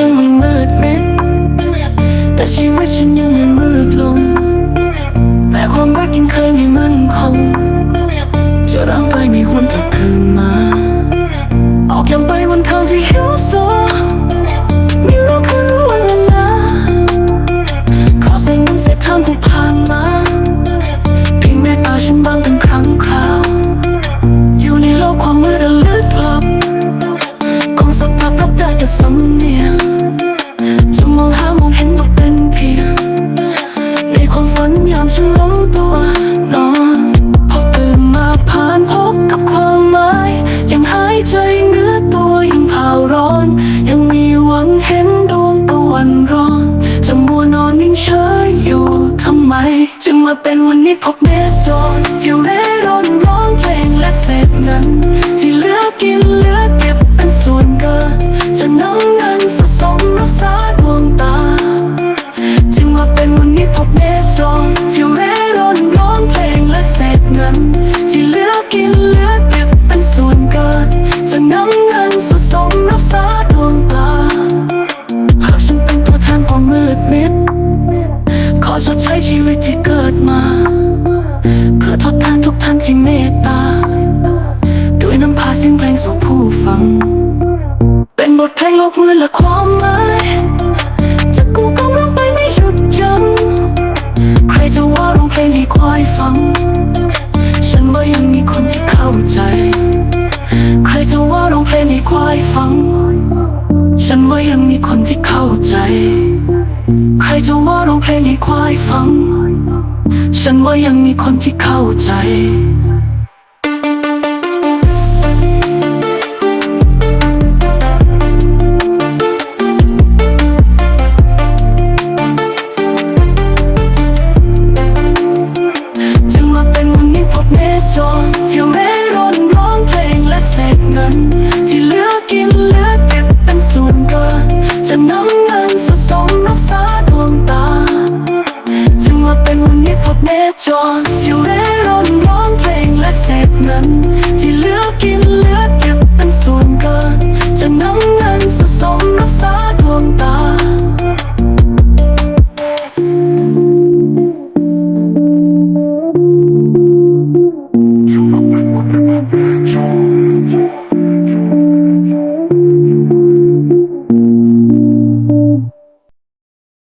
ฉันไม่มืดมิดแต่ชีวิตฉันยังไม่มืดลง นร้อน จะมัวนอนนิ่งเฉยอยู่ทำไม จึงมาเป็นวันนี้พบเมจอนที่เร็ ฟัง เป็นบทเพลงโลกมือและความหมายจะกูก็ร้องไปไม่หยุดยัง้งใครจะว่าร้องเพลงให้ควายฟัง ฉันว่ายังมีคนที่เข้าใจ ใครจะว่าร้องเพลงให้ควายฟัง ฉันว่ายังมีคนที่เข้าใจ ใครจะว่าร้องเพลงให้ควายฟัง ฉันว่ายังมีคนที่เข้าใจ จรที่เร่ร่อนร้องเพลงและเศษเงิน